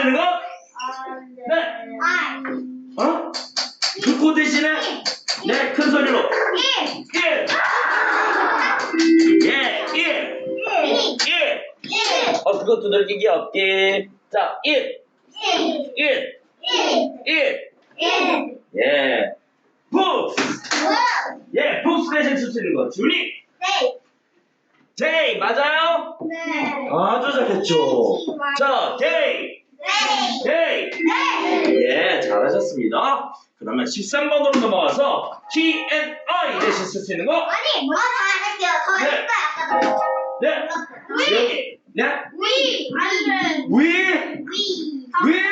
쓰시는 거? 네. 어? 그코 대신에? 네, 큰 소리로. 1 예, 1 1 어, 그것도 늘기 귀엽게 자, 1 1 1 예. 푹스 예, 푹스 대신 쓰시는 거. 주니 데이 맞아요? 아주 잘했죠. 자, 데이 데이 예, 잘하셨습니다. 그러면 13번으로 넘어가서 T and I 대신 쓸 수 있는 거? 아니, 뭐 잘할게요. 저 네. 했어요, 아까 저. 네. 여기. 네. 위 아니면 위. 위. 위. 네.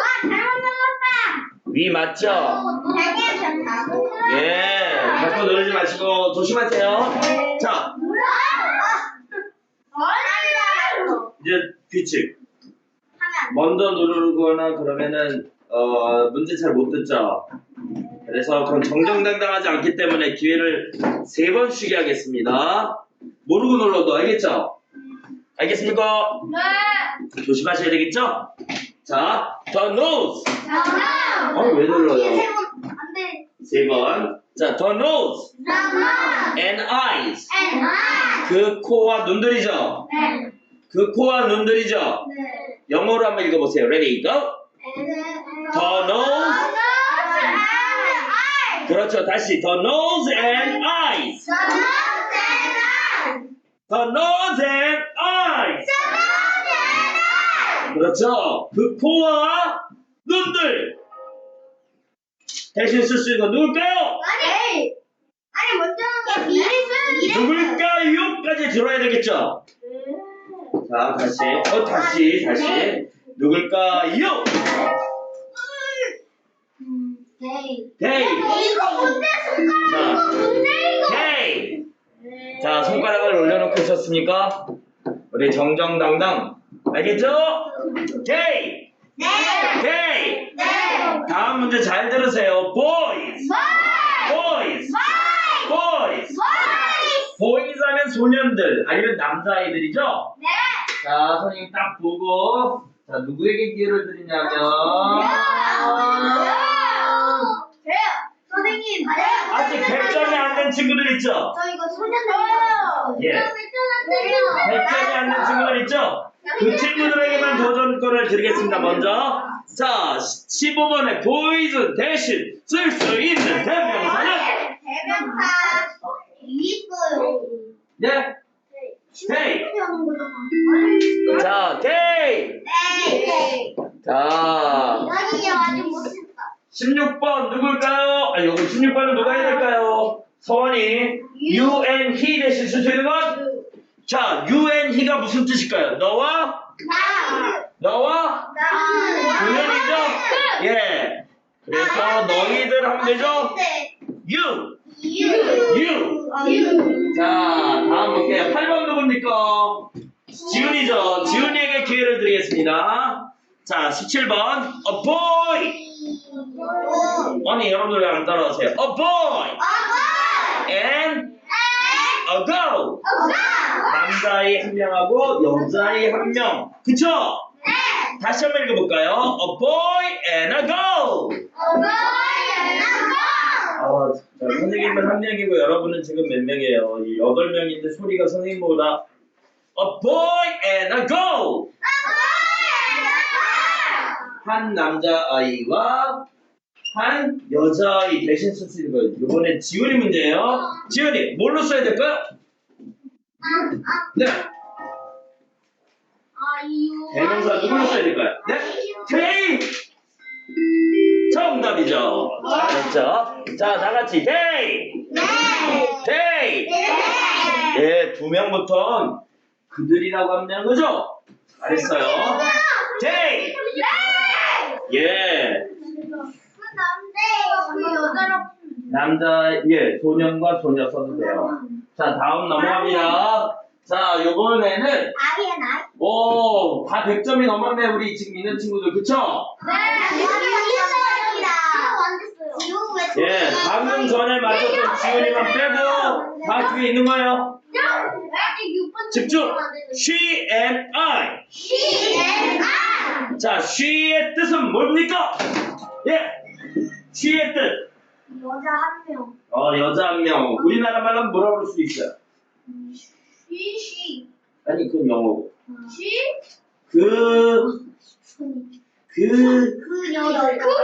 아, 잘못 눌렀다. 위 맞죠? 잘못했다고. 예. 자꾸 누르지 마시고 조심하세요. 자, 뭐야? 어려워. 이제 규칙. 하면 먼저 누르거나 그러면은 어, 문제 잘 못 듣죠. 그래서 그건 정정당당하지 않기 때문에 기회를 세 번 쉬게 하겠습니다. 모르고 눌러도 알겠죠? 알겠습니까? 네. 조심하셔야 되겠죠? 자, the nose. 어, 왜 눌러요? 안 돼. 세 번. 자, the nose and eyes. 그 코와 눈들이죠? 네. 그 코와 눈들이죠? 네. 영어로 한번 읽어보세요. Ready, go. The nose. 그렇죠. 다시 the nose and eyes. The nose and eyes. 그렇죠. 그 코와 눈들. 대신 쓸 수 있는 건 누굴까요? 누굴까요?까지 들어야 되겠죠? 자, 다시. 어, 다시, 다시. 누굴까요? 데이. 데이. 자, 손가락을 올려놓고 있었습니까? 우리 정정당당. 알겠죠? 데이. 데이. 다음 문제 잘 들으세요. boys. boys. boys. boys 하면 소년들 아니면 남자아이들이죠? 자, 선생님 딱 보고 자, 누구에게 기회를 드리냐면 선생님, 아직 100점이 안 된 친구들 있죠? 저 이거 소년. 예. 100점이 안 된 친구들 있죠? 그 친구들에게만 도전권을 드리겠습니다. 먼저 자, 15번에 boys 대신 쓸 수 있는 대명사는 대명사 있어요. 네? 데이. 하는 거잖아. 자, day. 네. 자, 여기 아직 못했다. 16번 누굴까요? 아, 여기 16번은 누가 해야 될까요? 서원이 you and he 대신 있는 건? 자, you and he가 무슨 뜻일까요? 너와 나. 너와 나. 조연이죠? 예. 그래서 너희들 하면 되죠? you. 유. you. 유. 자, 다음 볼게요. 8번 누굽니까? 지훈이죠. 지훈이에게 기회를 드리겠습니다. 자, 17번. A boy. 아니, 여러분들 왜안 따라하세요? A boy and a girl. 남자아이 한 명하고 여자아이 한 명. 그쵸? 다시 한번 읽어볼까요? A boy and a girl. 아, 자, 선생님은 한 명이고 여러분은 지금 몇 명이에요? 이 여덟 명인데 소리가 선생님보다 A boy and a girl. 한 남자아이와 한 여자아이 대신 쓸수 있는 거예요. 이번엔 지훈이 문제예요. 지훈이 뭘로 써야 될까요? 네. 대명사 누구로 써야 될까요? 네? 데이! 정답이죠. 잘했죠? 자, 다 같이 데이! 데이! 예, 두 명부터 그들이라고 하면 되는 거죠? 잘했어요. 데이! 예, 남자, 예, 소년과 소녀 써도 돼요. 자, 다음 넘어갑니다. 자, 요번에는, 오, 다 100점이 넘었네, 우리 지금 있는 친구들, 그쵸? 예, 방금 전에 맞췄던 지훈이만 빼고 다 뒤에 있는 거예요. 집중! she and I. She and I. 자, she의 뜻은 뭡니까? 예, she의 뜻. 여자 한 명. 어, 여자 한 명. 우리나라 말로 뭐라 그럴 수 있어요? She, she. 아니, 그건 영어고. She? 그, 그, 그 여자. 그 여자.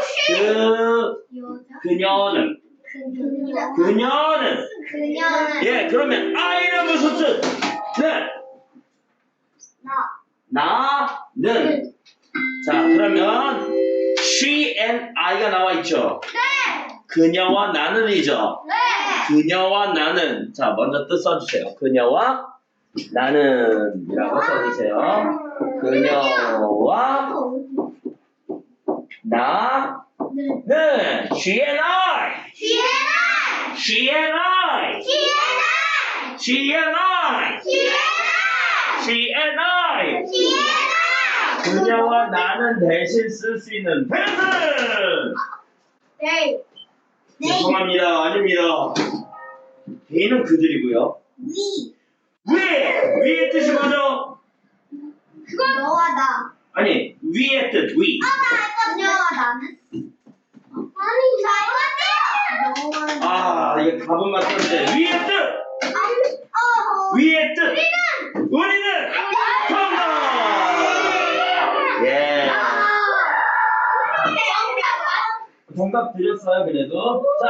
그녀는, 그녀. 그녀는. 그녀는. 예, 그러면 I는 무슨 뜻? 네, 나. 나는. 자, 그러면 she and I가 나와 있죠. 네. 그녀와 나는이죠. 네. 그녀와 나는. 자, 먼저 뜻 써주세요. 그녀와 나는이라고 써주세요. 그녀와 나는 네. she and I. she and I. she and I. she and I. 그녀와 나는 대신 쓸 수 있는 대는 네. 죄송합니다. 아닙니다. 대는 그들이고요. 위. 위! 위의 뜻이 뭐죠? 그건 너와 나. 아니, 위의 뜻, 위. 아, 나 너와 나는? 아니, 나. 아, 이게 답은 맞췄는데. 위의 뜻! 아니, 어. 뜻! 우리는. 우리는! 정답! 예. 정답 드렸어요, 그래도. 자,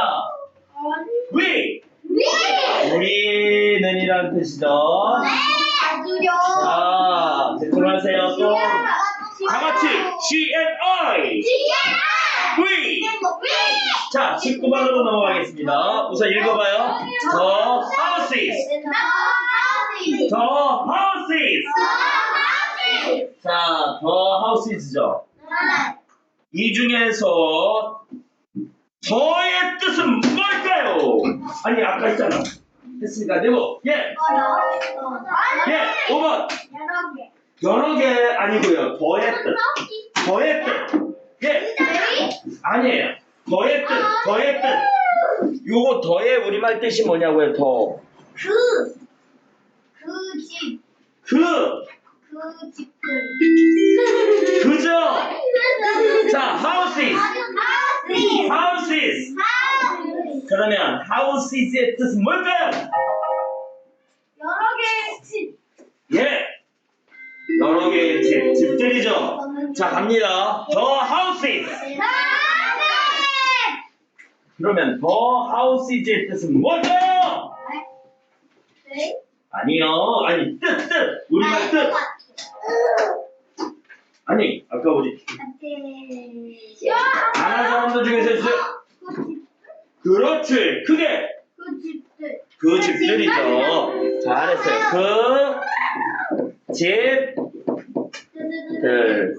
위! 우리는이란 뜻이죠. 자, 집중하세요. 또. 다 같이, she and I. 위! 자, 19번으로 넘어가겠습니다. 우선 읽어봐요. The houses. The houses. 자, the houses죠. 이 중에서 더의 뜻은 뭘까요? 아니, 아까 했잖아. 했으니까 되고. 예, 예, 5번. 여러 개 아니고요. 더의 뜻. 더의 뜻. 예, 아니에요. 더의 뜻. 더의 뜻. 요거 더의 우리말 뜻이 뭐냐고요, 더. 그, 그 집, 그, 그 집들. 그죠? 자, houses. houses. 그러면 houses의 뜻은 뭘까요? 여러 개의 집. 예. 여러 개의 집, 집들이죠. 자, 갑니다. The houses. 그러면 the houses의 뜻은? 네. 아니요. 아니, 뜻, 뜻. 우리말 뜻. 아니, 아까 우리 아는 사람들 중에서 있어요. 그렇지. 그게. 그 집들이죠. 잘했어요. 그 집 들.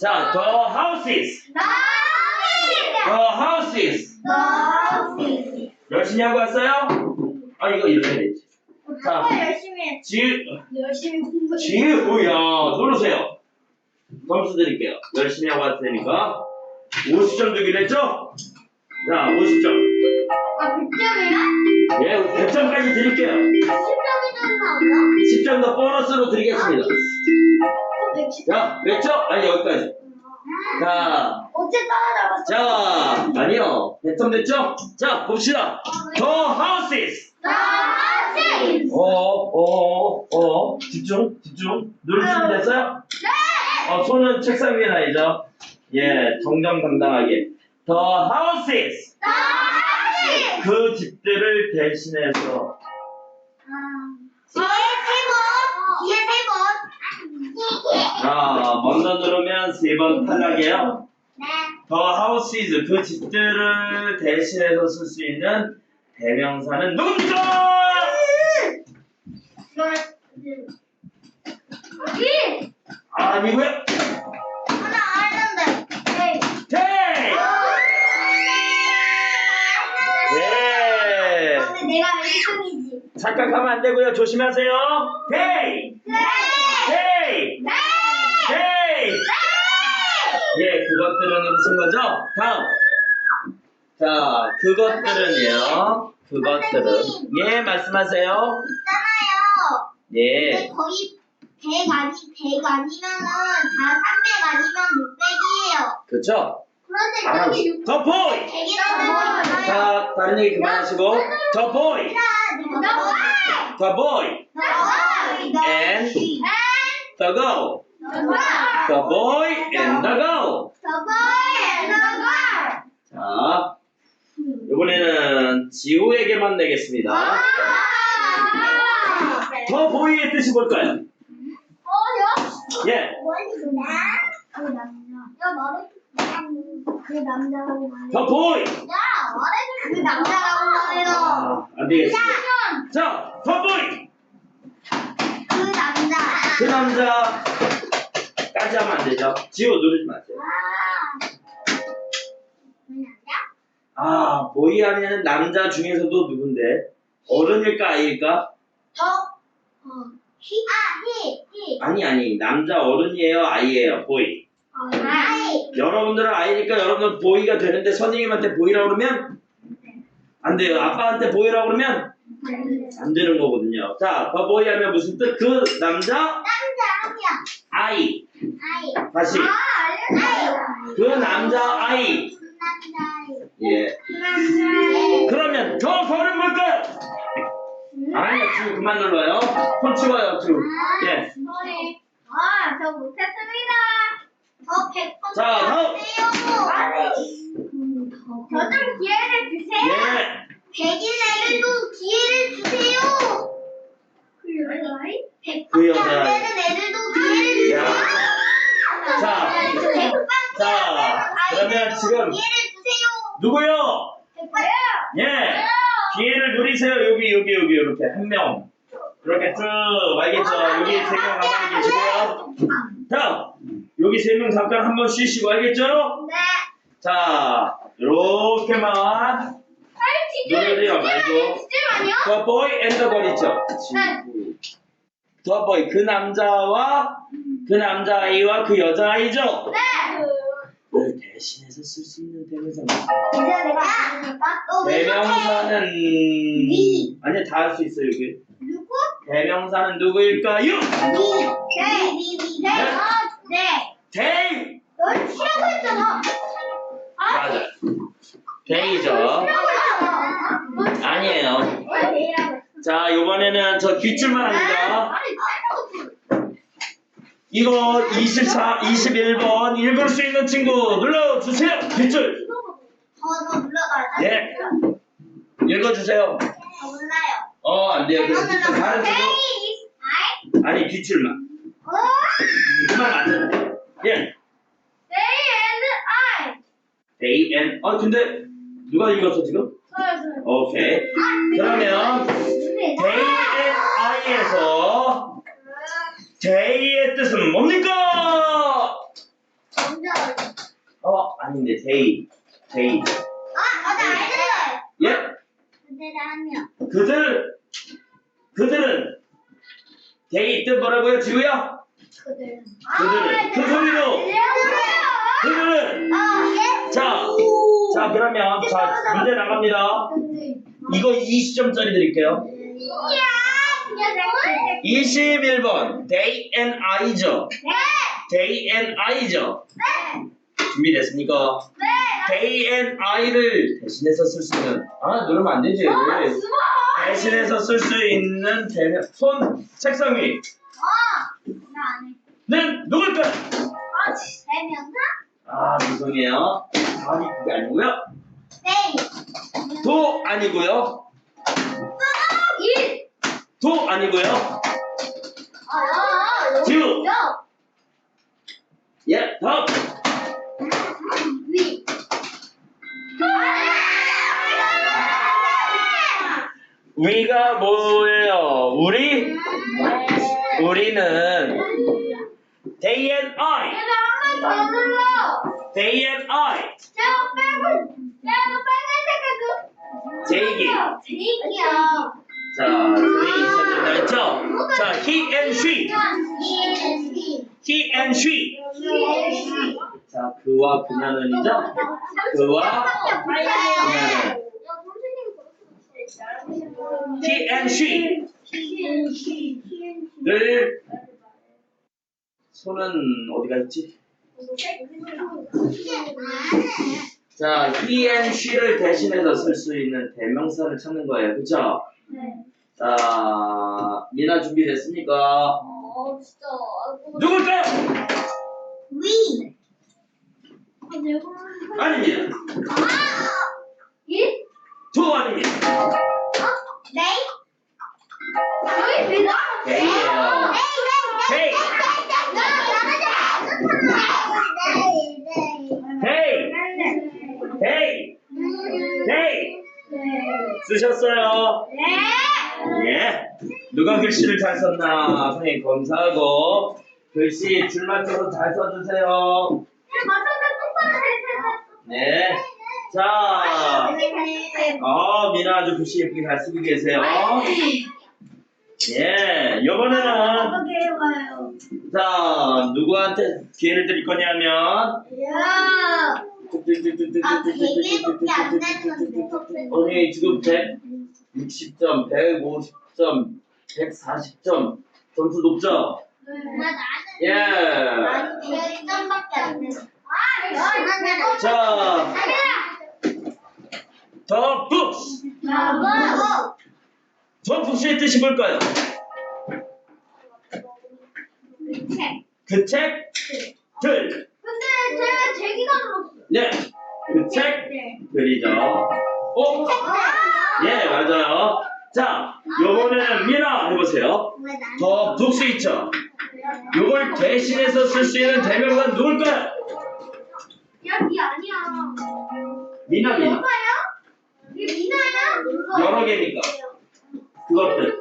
자, the houses. The houses. 열심히 하고 왔어요? 아, 이거 이렇게 되지. 자. 열심히 해. 지, 열심히 공부해. 지우야, 누르세요. 점수 드릴게요. 열심히 하고 왔으니까. 50점 주기로 했죠? 자, 50점. 아, 100점이야? 예, 100점까지 드릴게요. 10점이 좀 나오나? 10점 더 보너스로 드리겠습니다. 그럼 110점. 자, 몇 점? 아니, 여기까지. 자, 어째 따라잡았어? 자, 아니요. 100점 됐죠? 자, 봅시다. The houses. 나 하지! 어, 어, 어, 집중, 집중. 누를 준비 됐어요? 네! 어, 손은 책상 위에 놔야죠. 예, 정정당당하게. The houses. 나 하지! 그 집들을 대신해서. 자, 먼저 누르면 세번 탈락이에요. 네. The houses. 그 집들을 대신해서 쓸 수 있는 대명사는 누굽니까? 이! 아니고요. 하나 알는데. 네. 내가 1등이지. 착각하면 안 되고요. 조심하세요. 네! Take. 네! Take. 네! 예, 그것들은 무슨 거죠? 다음. 자, 그것들은요. 그것들은 예, 말씀하세요. 있잖아요. 네. 근데 거의 100 아니 100 아니면은 다300 아니면 600이에요. 그렇죠? 그런데 잘하고 여기 있어. 더 보이. 100이라고 자, 다른 얘기 그만하시고. 더 보이. 더 보이. And the girl. The boy and the girl. 자, 이번에는 지우에게만 내겠습니다. 더 보이의 뜻이 뭘까요? 예. 그 말해. 더 보이. 그 남자라고 말해요. 아, 안 되겠습니다. 자, 더 보이. 그 남자. 그 남자 까지 하면 안 되죠. 지우 누르지 마세요. 그 남자? 아, 보이 하면 남자 중에서도 누군데? 어른일까 아이일까? 저, 어, 히, 아, 히, 히. 아니 아니 남자 어른이에요 아이예요 보이. 아이. 여러분들은 아이니까 여러분들 보이가 되는데 선생님한테 보이라고 그러면 안 돼요. 아빠한테 보이라고 그러면 안 되는 거거든요. 자, 더 보이 하면 무슨 뜻? 그 남자 남자 아니야. 아이. 아이. 다시 아. 그 남자 아이. 그 남자 아이. 예. 그. 그러면 더 벌은 뭘까요? 아니요, 지금 그만 눌러요. 손 치워요, 지금. 예. 머리. 아, 저 못했습니다. 저 100번 자, 다음. 저좀 기회를 주세요. 예. 백인 애들도 기회를 주세요. 그 여자아이? 그 백밖에 여자아이. 안 되는 애들도 기회를 주세요. 야. 자. 자, 그러면 지금. 누구요? 예. 기회를 누리세요. 여기, 여기, 여기, 이렇게. 한 명. 이렇게 쭉, 알겠죠? 여기 세 명 가만히 계시고요. 자, 여기 세 명 잠깐 한 번 쉬시고, 알겠죠? 네. 자, 진짜 누르세요, 말고. 아니야? The boy and the girl 있죠? Boy, 그 남자와 그 남자아이와 그 여자아이죠? 네. 를 대신해서 쓸 수 있는 대명사. 이제 내가 해볼까? 너왜 대명사는 니. 아니 다 할 수 있어요 여기. 누구? 대명사는 누구일까요? 니. 네. 니. 니. 네. 어, 네. they 널 치라고 했잖아. 맞아. they죠. 치라고 했잖아. 아니에요. 왜 했어? 자 이번에는 저 뒷줄만 합니다. 치라고 이거 24, 21번 읽을 수 있는 친구 눌러주세요. 뒷줄. 눌러가야 돼? 예. 읽어주세요. 몰라요. 어 안 돼요. 그럼 다른 친구. 아니 뒷줄만. 어? 그만 맞아요. 예. They and I. they and 아 근데 누가 읽었어 지금? 오케이. 그러면 and I에서 they의 뜻은 뭡니까? 어 아닌데 아, 맞아, 알겠어요. 예. 그들 그들은 they 뜻 뭐라고요 지우야? 그들은. 자 그러면 자 문제 나갑니다. 이거 20점짜리 드릴게요. 이야, 그냥 내 21번 they and I죠. 네. they and I죠. 네. 준비됐습니까? 네. they and I를 대신해서 쓸 수 있는 아 누르면 안 되지. 대신해서 쓸 수 있는 대명 손 책상 위는 어. 나안 해. 누굴까요? 아, 대명사? 아 죄송해요. 아니 그게 아니고요. 네. 도 아니고요. 일. 도 아니고요. 아, 아, 지우. 여. 예 다음 위. 위가 뭐예요? 우리 우리는 they and I 눌러. they and I 빨간색을 그. 제이기. 제이기야. 자 있었는다 했죠? 자 he and she he and she 자 그와 그녀는이죠? 그와 그녀는 he and she. 늘 손은 어디가 있지? 자, he and she를 대신해서 쓸 수 있는 대명사를 찾는 거예요. 그쵸? 자, 미나 준비됐습니까? 어, 진짜. 누굴까요? 위. 아닙니다. 이? 두 아닙니다. 네? 저희 배가? K예요. K. Hey! 쓰셨어요? 예. 누가 글씨를 잘 썼나 선생님 검사하고 글씨 줄 맞춰서 잘 써주세요. 네. 자, 어 미나 아주 글씨 예쁘게 잘 쓰고 계세요. 예. 이번에는 자 누구한테 기회를 드릴 거냐면 언니 지금 160점, 150점, 140점 점수 높죠? 예. 자, 더 북스. 더 북스의 뜻이 뭘까요? 그 책들. 근데 제가 제기가 눌렀어 요. 네. 그 책들이죠. 어? 예, 맞아요. 자, 요번에는 미나 해보세요. 더 북스 있죠? 요걸 대신해서 쓸 수 있는 대명사 누굴까요? 여기 아니야. 미나, 미나. 여봐요? 이게 미나야? 여러 개니까. 그것들.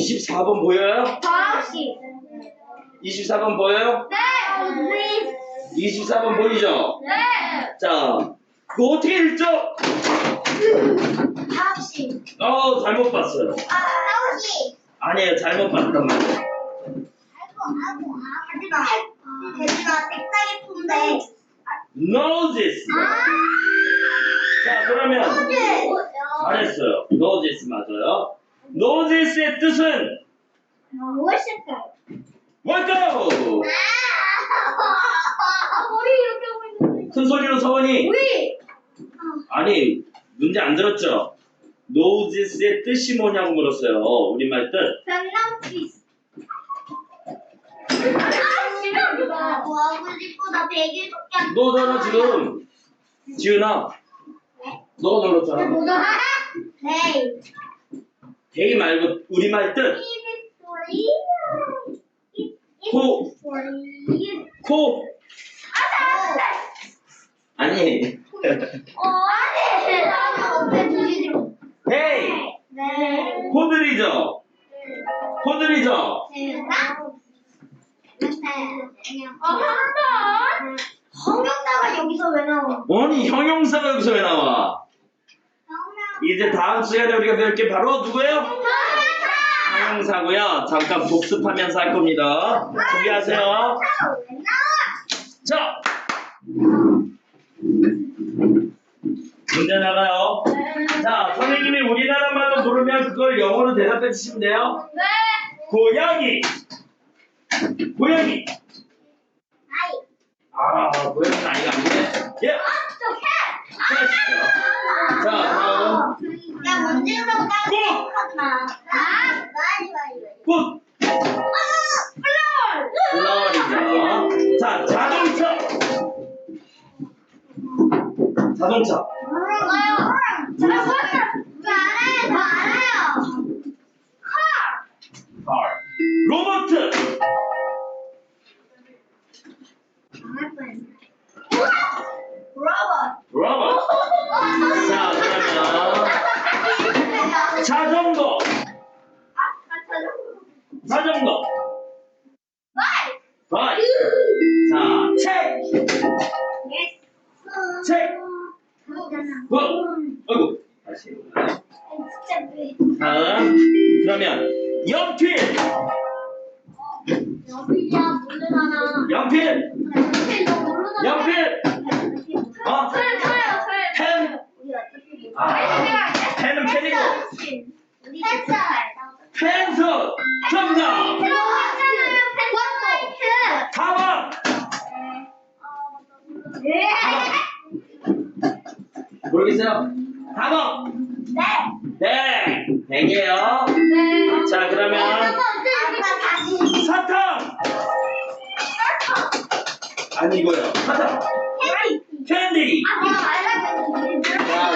24번 보여요? 다시. 24번 보여요? 네. 24번 보이죠? 네. 자, 그거 어떻게 읽죠? 다시. 어, 잘못 봤어요. 다시. 아니에요, 잘못 봤단 말이에요. 아이고 아이고 아 하지마. 대지마 색깔이 푼데. Noses. 아. 자, 그러면. 잘했어요. Noses 맞아요. Noses의 뜻은 무엇일까요? 뭘까요? 아, 머리 이렇게 하고 있는데. 큰 소리로 서원이 위. 아니 문제 안 들었죠? Noses의 뜻이 뭐냐고 물었어요. 우리말 뜻. 백남피스. 아, 싫어. 뭐 하고 싶고 나 베개밖에 안. 너잖아 지금. 지은아. 너가 눌렀잖아. 네. 데이 말고 우리말 뜻. 코. 코. 아니. 데이. 코들이죠. 코들이죠. 성형사가 여기서 왜 나와? 아니 형용사가 여기서 왜 나와? 이제 다음 시간에 우리가 배울 게 바로 누구예요? 형용사고요. 잠깐 복습하면서 할 겁니다. 준비하세요. 자, 문제 나가요. 자, 선생님이 우리나라 말로 부르면 그걸 영어로 대답해 주시면 돼요. 고양이. 고양이. 아, 고양이는 아이가 아니네. 예. 자, 다음. 야, 문제로 까지 꽃! 하지 마. 아, 말이 말이. 꽃. 플라워리죠. 자, 자동차. 자동차. 다음. 그러면 연필. 연필이야 모르잖아. 연필. 연필 너 모르잖아. 연필. 어? 술 쳐요 술. 펜. 아, 펜은 펜이고. 펜슬. 정답. 펜슬. 네. 모르겠어요? 다방. 네. 네. 네. 자, 그러면 다시. 사탕. 아니 이거요. 사탕. 캔디. 캔디. 아 내가 말하고 있는데. 야,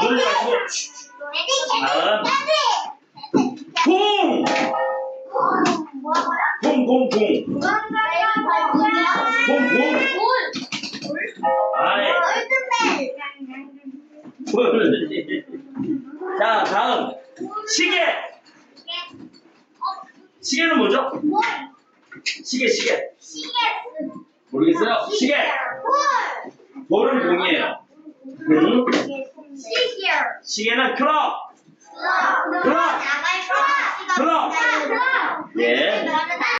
놀지 마시고. 다